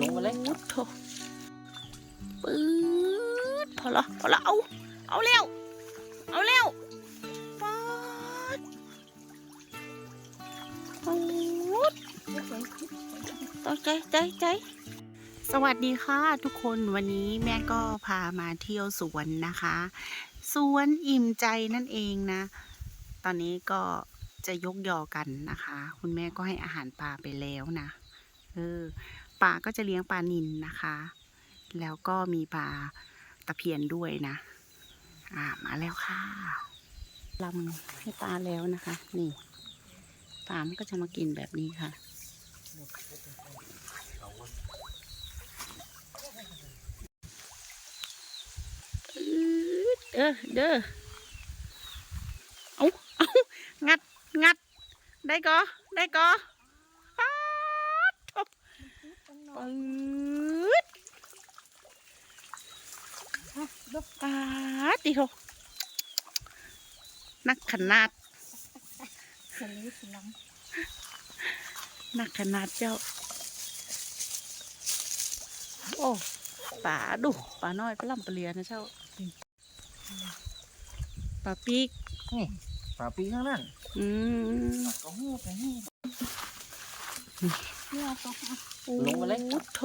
ลงมาเลยโอ้โถปื๊ดพอละพอละเอาเอาเร็วเอาเร็วป๊าดปื๊ดต้องใจใจใจสวัสดีค่ะทุกคนวันนี้แม่ก็พามาเที่ยวสวนนะคะ สวนอิ่มใจนั่นเองนะ ตอนนี้ก็จะยกยอกันนะคะ คุณแม่ก็ให้อาหารปลาไปแล้วนะ เออปลาก็จะเลี้ยงปลานิลนะคะ แล้วก็มีปลาตะเพียนด้วยนะ อ่ามาแล้วค่ะลำให้ปลาแล้วนะคะ นี่ปลามันก็จะมากินแบบนี้ค่ะเด้อเด้อเอาเอางัดงัดได้ก็ได้ก็ป๊าดโถ่ ปืดป๊าดดิโถนักขนาดสลีสลังนักขนาดเจ้า โอ้ป่าดูป่าน้อยปลาล่ำปลาเลียนะเจ้าป่าปีกฝาปีข้างนั้นอืมก็หูไปให้เนี่ยตก ลงมาเลยโอ้โถ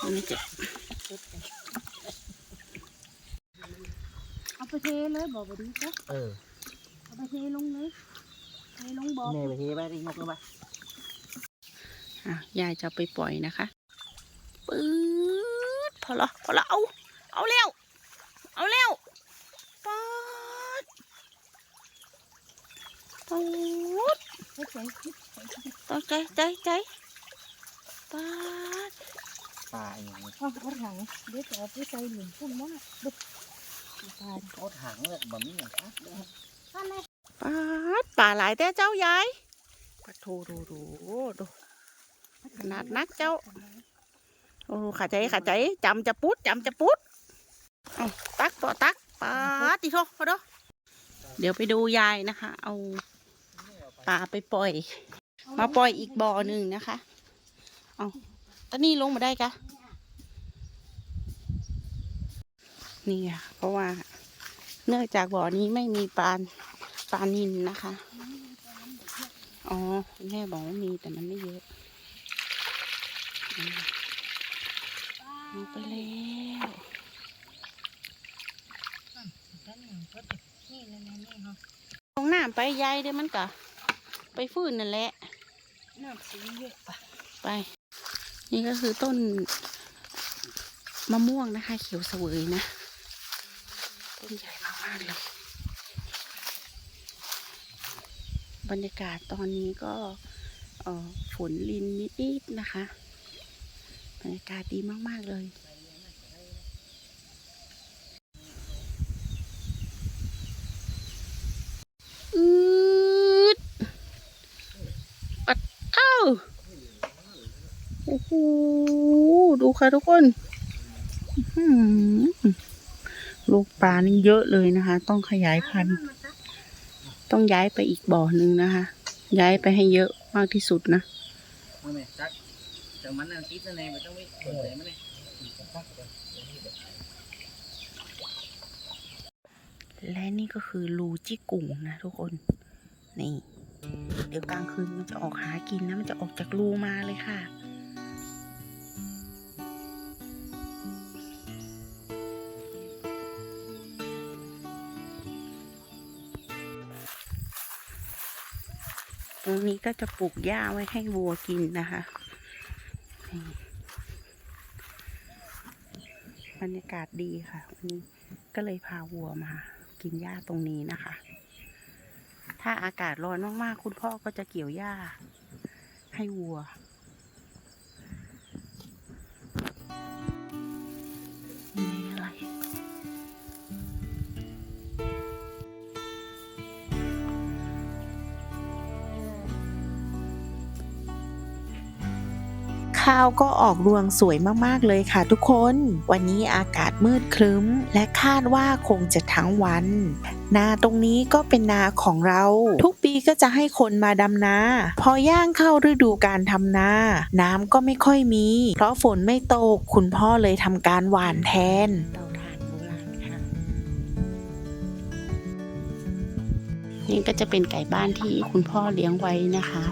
อันนี้เจ็บเอาไปเทเลยบอกไปดีจ้ะเออเอาไปเทลงเลยเทลงบ่อแม่ไปเทไปที่ยกลงไปอะยายจะเอาไปปล่อยนะคะปื๊ดพอละพอละเอาเอาเร็วเอาเร็วป๊าดป๊าดให้ใส่คิดต้องใจใจใจ ป๊าดปลาอย่างนี้เอาเอาถังเดี๋ยวจะเอาไปใส่หลุมพุ่นว่าบึ๊บตายเขาถังเลยแบบนี้อย่างครับท่านเลยป๊าดป่าหลายแต่เจ้ายายปะโทดูดูดูขนาดนักเจ้า โอ้ขาใจขาใจจำจะปุ๊ดจำจะปุ๊ดเอาตักต่อตักปาดติโทพอดอเดี๋ยวไปดูยายนะคะ เอาปลาไปปล่อย มาปล่อยอีกบ่อหนึ่งนะคะ เอาตอนนี้ลงมาได้กะ นี่ค่ะ เพราะว่า เนื่องจากบ่อนี้ไม่มีปลาปลานินนะคะ อ๋อแม่บอกว่ามีแต่มันไม่เยอะอืมเอาไปแล้วนี่เลยนะนี่ฮะลงน้ำไปยายเดี๋ยวมันกะ ไปฟื้นนั่นแหละน้ำสีเยอะปะไป นี่ก็คือต้นมะม่วงนะคะ เขียวเสวยนะ ต้นใหญ่มากๆเลย บรรยากาศตอนนี้ก็ฝนลินนิดๆนะคะ บรรยากาศดีมากๆเลย อืดปัดเอ้าโอ้โห ดู ค่ะทุกคนลูกปลานี่เยอะเลยนะคะ ต้องขยายพันธุ์ ต้องย้ายไปอีกบ่อหนึ่งนะคะ ย้ายไปให้เยอะมากที่สุดนะแลยมันเลยและนี่ก็คือรูจิกุ่งนะทุกคน นี่ เดี๋ยวกลางคืนมันจะออกหากินนะ มันจะออกจากรูมาเลยค่ะ ตรงนี้ก็จะปลูกหญ้าไว้ให้วัวกินนะคะบรรยากาศดีค่ะ วันนี้ก็เลยพาวัวมา กินหญ้าตรงนี้นะคะ ถ้าอากาศร้อนมากๆ คุณพ่อก็จะเกี่ยวหญ้าให้วัว ข้าวก็ออกรวงสวยมากๆเลยค่ะทุกคน วันนี้อากาศมืดครึ้ม และคาดว่าคงจะทั้งวัน นาตรงนี้ก็เป็นนาของเรา ทุกปีก็จะให้คนมาดำนา พอย่างเข้าฤดูการทำนา น้ำก็ไม่ค่อยมี เพราะฝนไม่ตกคุณพ่อเลยทำการหว่านแทนนี่ก็จะเป็นไก่บ้านที่คุณพ่อเลี้ยงไว้นะคะ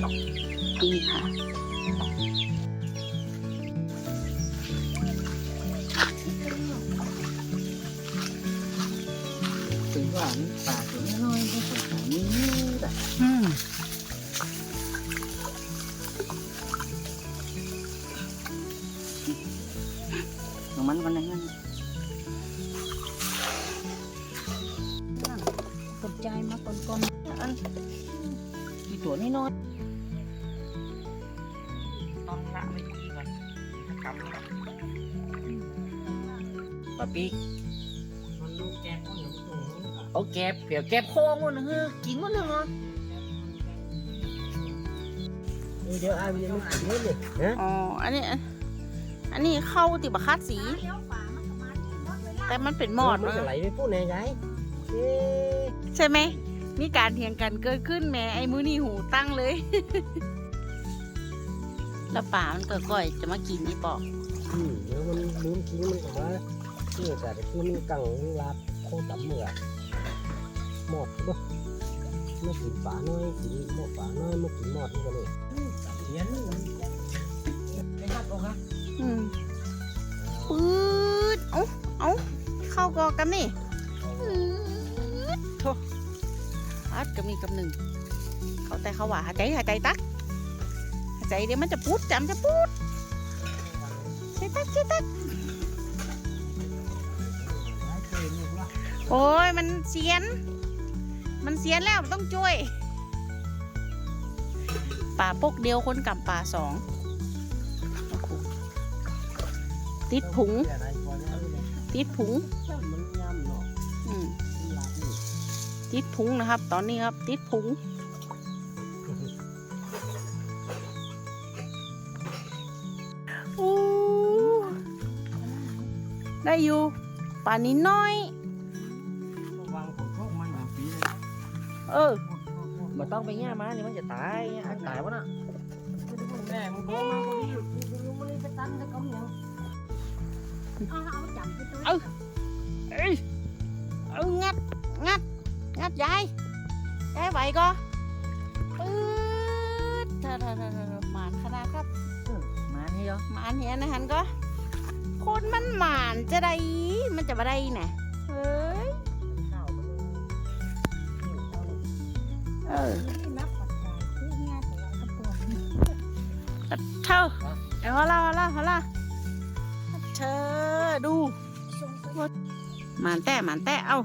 นี่ค่ะถึงว่ามันปากถึงน้อยๆก็สงสารนี่แบบอืมของมันวันนั้นนั่นสนใจมาก่อนก่อนอันกี่ตัวนี่น้อยต้ กำละปะปีเอาแก็บเปียวแก็บโค้งมันนะเฮ้ยกินมันนะเหรอเดี๋ยวอาวีมันกินนี่เลยฮะอ๋อ อันนี้ อันนี้เข้าติบะคัดสี แต่มันเป็นหมอดมันเนจะไหลอะไปพูดไหนไงเอ๊ะใช่ไหม มีการเถียงกันเกิดขึ้นแหม่ไอ้มือนี่หูตั้งเลย แล้วป่ามันเกิดก่อยจะมากินนี่ปอกอืมเดี๋ยวมันลืมกินมันก็มาที่แต่คือมันกังลาบโคตรเหมือหมดบ่มากินป่าน้อยกินหมดป่าน้อยมากินหมดนี่ก็เลยเสียนไม่รับหรอกครับอืมปื๊ดเอ้าเอ้าเข้ากอกันนี่ปื๊ดโถอัดก็มีกับหนึ่ง เขาแต่เขาว่าหายใจหายใจตักหาย ใจเดี๋ยวมันจะพูดจำจะพูดใช่ตักใช่ตักโอ้ยมันเสียน มันเสียนแล้วต้องช่วย ป่าปกเดียวคนกับป่าสองติดผุง ติดผุงติดผุงนะครับ ตอนนี้ครับ ติดผุง ได้อยู่ป่านี้น้อย วางผมพวกมันแบบนี้เลยเออมันต้องไปแง่มานี่มันจะตายอันตายวะน่ะแม่มึงโทรมาพอดีรู้ไม่ได้ไปตั้งแต่ก็เหนียวเอาเอาจับไปตัวเอ้ยเอองัดงัดงัดยายยายไหวก็ปื๊ดเธอเธอเธอเธอหมานขนาดครับ มานี่เหรอหมานเห็นนะฮันก็ คนมันหมานจะได้ มันจะมาได้น่ะเฮ้ยเออที่นับปัจจัยที่ง่ายขอเราทั้งตัวเธอเดี๋ยวฮอล่าเขาเล่าเขาเล่าเธอดูหมานแต่หมานแต่เอ้า